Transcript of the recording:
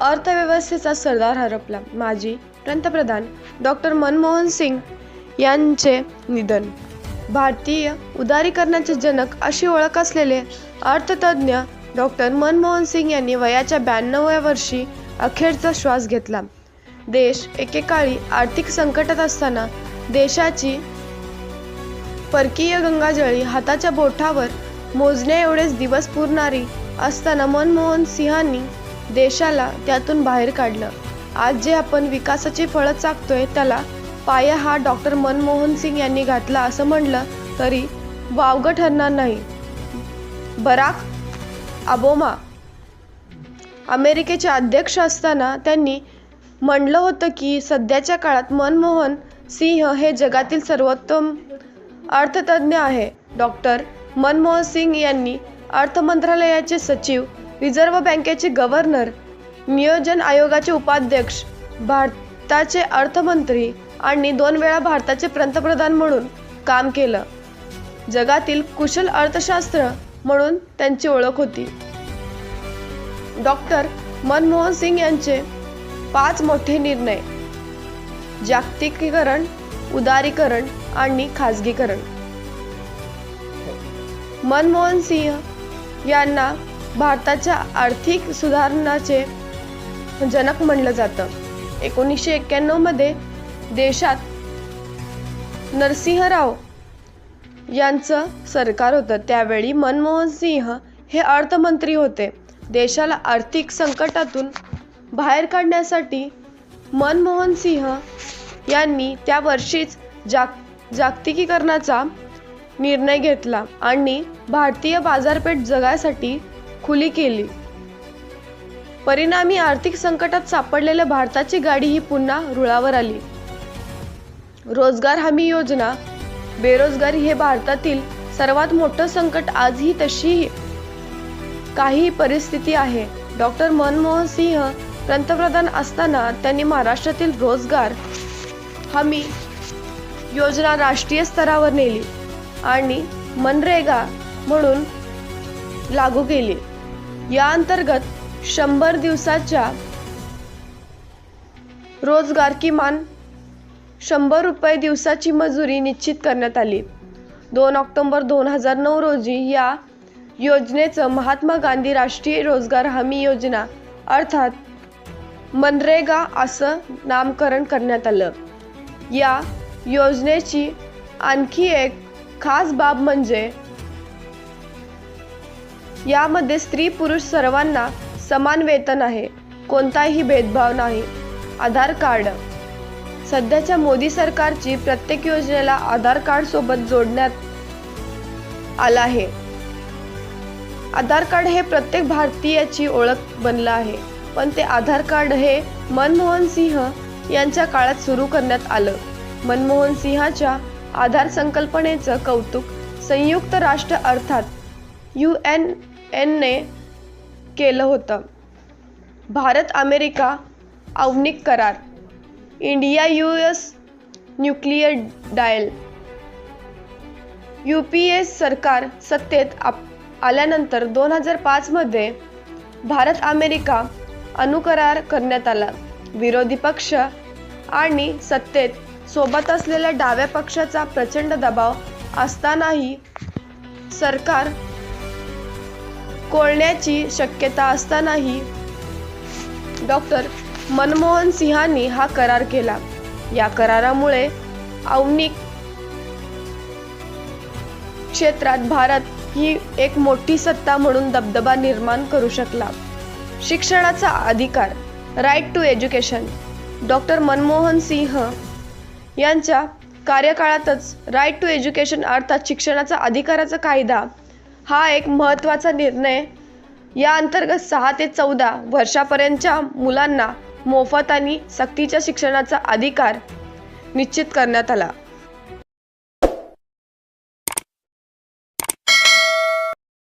अर्थव्यवस्थेचा सरदार हरपला माजी पंतप्रधान डॉक्टर मनमोहन सिंग यांचे निधन. भारतीय उदारीकरणाचे जनक अशी ओळख असलेले अर्थतज्ज्ञ डॉक्टर मनमोहन सिंग यांनी वयाच्या ब्याण्णव्या वर्षी अखेरचा श्वास घेतला. देश एकेकाळी आर्थिक संकटात असताना देशाची परकीय गंगाजळी हाताच्या बोठावर मोजण्या एवढेच दिवस पुरणारी असताना मनमोहन सिंहांनी देशाला त्यातून बाहेर काढलं. आज जे आपण विकासाची फळं चाकतोय त्याला पाया हा डॉक्टर मनमोहन सिंग यांनी घातला असं म्हणलं तरी वावगं ठरणार नाही. बराक आबोमा अमेरिकेचे अध्यक्ष असताना त्यांनी म्हणलं होतं की सध्याच्या काळात मनमोहन सिंह हे जगातील सर्वोत्तम अर्थतज्ज्ञ आहे. डॉक्टर मनमोहन सिंग यांनी अर्थ मंत्रालयाचे सचिव रिझर्व्ह बँकेचे गव्हर्नर नियोजन आयोगाचे उपाध्यक्ष भारताचे अर्थमंत्री आणि दोन वेळा भारताचे पंतप्रधान म्हणून काम केलं. जगातील कुशल अर्थशास्त्र म्हणून त्यांची ओळख होती. डॉक्टर मनमोहन सिंग यांचे पाच मोठे निर्णय. जागतिकीकरण उदारीकरण आणि खाजगीकरण. मनमोहन सिंह यांना भारताच्या आर्थिक सुधारणाचे जनक म्हणलं जातं. एकोणीसशे एक्क्याण्णवमध्ये देशात नरसिंहराव यांचं सरकार होतं. त्यावेळी मनमोहन सिंह हे अर्थमंत्री होते. देशाला आर्थिक संकटातून बाहेर काढण्यासाठी मनमोहन सिंह यांनी त्या वर्षीच जाग जागतिकीकरणाचा निर्णय घेतला आणि भारतीय बाजारपेठ जगायसाठी खुली केली. परिणामी आर्थिक संकटात सापडलेल्या भारताची गाडी ही पुन्हा रुळावर आली. रोजगार हमी योजना बेरोजगारी हे भारतातील सर्वात मोठं संकट आजही तशी काही परिस्थिती आहे. डॉक्टर मनमोहन सिंह पंतप्रधान असताना त्यांनी महाराष्ट्रातील रोजगार हमी योजना राष्ट्रीय स्तरावर नेली आणि मनरेगा म्हणून लागू केली. या अंतर्गत शंभर दिवसाच्या रोजगार किमान शंभर रुपये दिवसाची मजुरी निश्चित करण्यात आली. दोन ऑक्टोबर दोन हजार नऊ रोजी या योजनेचं महात्मा गांधी राष्ट्रीय रोजगार हमी योजना अर्थात मनरेगा असं नामकरण करण्यात आलं. या योजनेची आणखी एक खास बाब म्हणजे यामध्ये स्त्री पुरुष सर्वांना समान वेतन आहे. कोणताही भेदभाव नाही. आधार कार्ड. सध्याच्या मोदी सरकारची प्रत्येक योजनेला आधार कार्ड सोबत जोडण्यात आला आहे. आधार कार्ड हे प्रत्येक भारतीयाची ओळख बनलं आहे. पण ते आधार कार्ड हे मनमोहन सिंह यांच्या काळात सुरू करण्यात आलं. मनमोहन सिंहाच्या आधार संकल्पनेचं कौतुक संयुक्त राष्ट्र अर्थात यू एन एनने केलं होतं. भारत अमेरिका औनिक करार. India U S nuclear deal. U P S सरकार सत्तेत आप आल्यानंतर दोन हजार पाचमध्ये भारत अमेरिका अनुकरार करण्यात आला. विरोधी पक्ष आणि सत्तेत सोबत असलेल्या डाव्या पक्षाचा प्रचंड दबाव असतानाही सरकार कोळण्याची शक्यता असतानाही डॉक्टर मनमोहन सिंहांनी हा करार केला. या करारामुळे औनिक क्षेत्रात भारत ही एक मोठी सत्ता म्हणून दबदबा निर्माण करू शकला. शिक्षणाचा अधिकार right to education doctor Manmohan Singh यांच्या कार्यकाळातच राईट टू एज्युकेशन अर्थात शिक्षणाचा अधिकाराचा कायदा हा एक महत्त्वाचा निर्णय. या अंतर्गत सहा ते चौदा वर्षापर्यंतच्या मुलांना मोफत आणि सक्तीच्या शिक्षणाचा अधिकार निश्चित करण्यात आला.